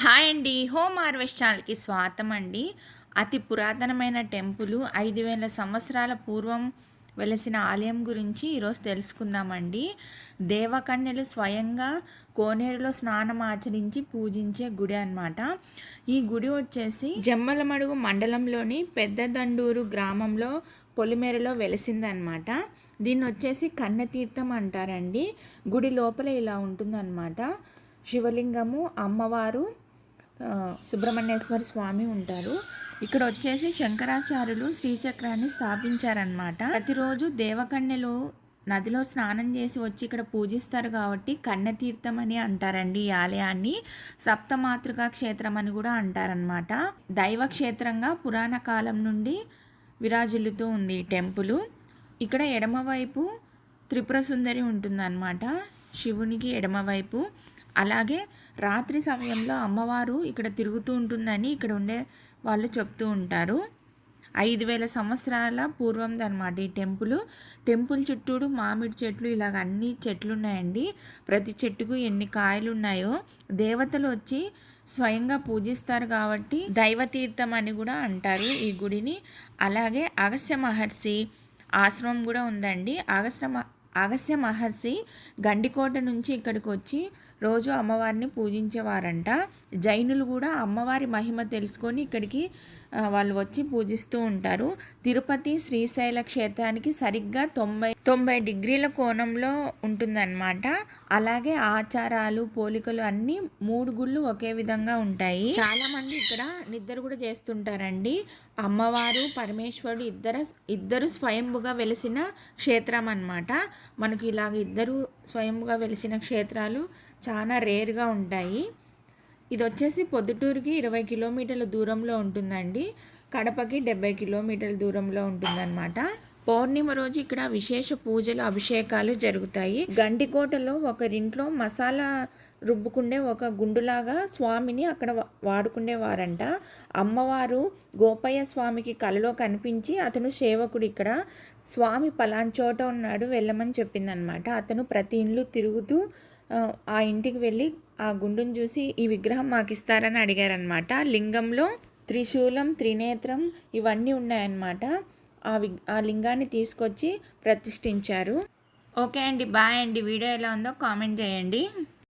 Hi అండి. Home harvest ఛానల్కి స్వాగతం అండి. అతి పురాతనమైన టెంపుల్ ఐదు వేల సంవత్సరాల పూర్వం వెలసిన ఆలయం గురించి ఈరోజు తెలుసుకుందామండి. దేవకన్యలు స్వయంగా కోనేరులో స్నానం ఆచరించి పూజించే గుడి అనమాట ఈ గుడి వచ్చేసి జమ్మలమడుగు మండలంలోని పెద్దదండూరు గ్రామంలో పొలిమేరలో వెలిసిందనమాట దీన్ని వచ్చేసి కన్నతీర్థం అంటారండి. గుడి లోపల ఇలా ఉంటుందన్నమాట. శివలింగము అమ్మవారు సుబ్రహ్మణ్యేశ్వర స్వామి ఉంటారు. ఇక్కడ వచ్చేసి శంకరాచార్యులు శ్రీచక్రాన్ని స్థాపించారనమాట ప్రతిరోజు దేవకన్యలు నదిలో స్నానం చేసి వచ్చి ఇక్కడ పూజిస్తారు కాబట్టి కన్నతీర్థం అని అంటారండి ఈ ఆలయాన్ని. సప్తమాతృకా క్షేత్రం అని కూడా అంటారనమాట దైవ క్షేత్రంగా పురాణ కాలం నుండి విరాజిల్లుతూ ఉంది ఈ టెంపుల్. ఇక్కడ ఎడమవైపు త్రిపుర సుందరి ఉంటుందన్నమాట. శివునికి ఎడమవైపు అలాగే రాత్రి సమయంలో అమ్మవారు ఇక్కడ తిరుగుతూ ఉంటుందని ఇక్కడ ఉండే వాళ్ళు చెప్తూ ఉంటారు. ఐదు వేల సంవత్సరాల పూర్వంది అనమాట ఈ టెంపుల్. టెంపుల్ చుట్టూడు మామిడి చెట్లు ఇలాగ అన్ని చెట్లు ఉన్నాయండి. ప్రతి చెట్టుకు ఎన్ని కాయలు ఉన్నాయో దేవతలు వచ్చి స్వయంగా పూజిస్తారు కాబట్టి దైవతీర్థం అని కూడా అంటారు ఈ గుడిని. అలాగే అగస్య మహర్షి ఆశ్రమం కూడా ఉందండి. అగస్య అగస్య మహర్షి గండికోట నుంచి ఇక్కడికి వచ్చి రోజు అమ్మవారిని పూజించేవారంట. జైనులు కూడా అమ్మవారి మహిమ తెలుసుకొని ఇక్కడికి వాళ్ళు వచ్చి పూజిస్తూ ఉంటారు. తిరుపతి శ్రీశైల క్షేత్రానికి సరిగ్గా తొంభై తొంభై డిగ్రీల కోణంలో ఉంటుందన్నమాట. అలాగే ఆచారాలు పోలికలు అన్నీ మూడు గుళ్ళు ఒకే విధంగా ఉంటాయి. చాలామంది ఇక్కడ నిద్ర కూడా చేస్తుంటారండి. అమ్మవారు పరమేశ్వరుడు ఇద్దరు ఇద్దరు స్వయంభుగా వెలిసిన క్షేత్రం అనమాట మనకు ఇలాగ ఇద్దరు స్వయంభుగా వెలిసిన క్షేత్రాలు చాలా రేర్గా ఉంటాయి. ఇది వచ్చేసి పొద్దుటూరుకి ఇరవై కిలోమీటర్ల దూరంలో ఉంటుందండి. కడపకి డెబ్బై కిలోమీటర్ల దూరంలో ఉంటుందన్నమాట. పౌర్ణిమ రోజు ఇక్కడ విశేష పూజలు అభిషేకాలు జరుగుతాయి. గండికోటలో ఒకరింట్లో మసాలా రుబ్బుకుండే ఒక గుండులాగా స్వామిని అక్కడ వాడుకునేవారంట అమ్మవారు గోపయ్య స్వామికి కలలో కనిపించి అతను సేవకుడు ఇక్కడ. స్వామి పలాన్ చోట ఉన్నాడు వెళ్ళమని చెప్పిందనమాట అతను ప్రతి ఇండ్లు తిరుగుతూ ఆ ఇంటికి వెళ్ళి ఆ గుండును చూసి ఈ విగ్రహం మాకు ఇస్తారని అడిగారనమాట లింగంలో త్రిశూలం త్రినేత్రం ఇవన్నీ ఉన్నాయన్నమాట. ఆ వి ఆ లింగాన్ని తీసుకొచ్చి ప్రతిష్ఠించారు. ఓకే అండి బాయ్ అండి. వీడియో ఎలా ఉందో కామెంట్ చేయండి.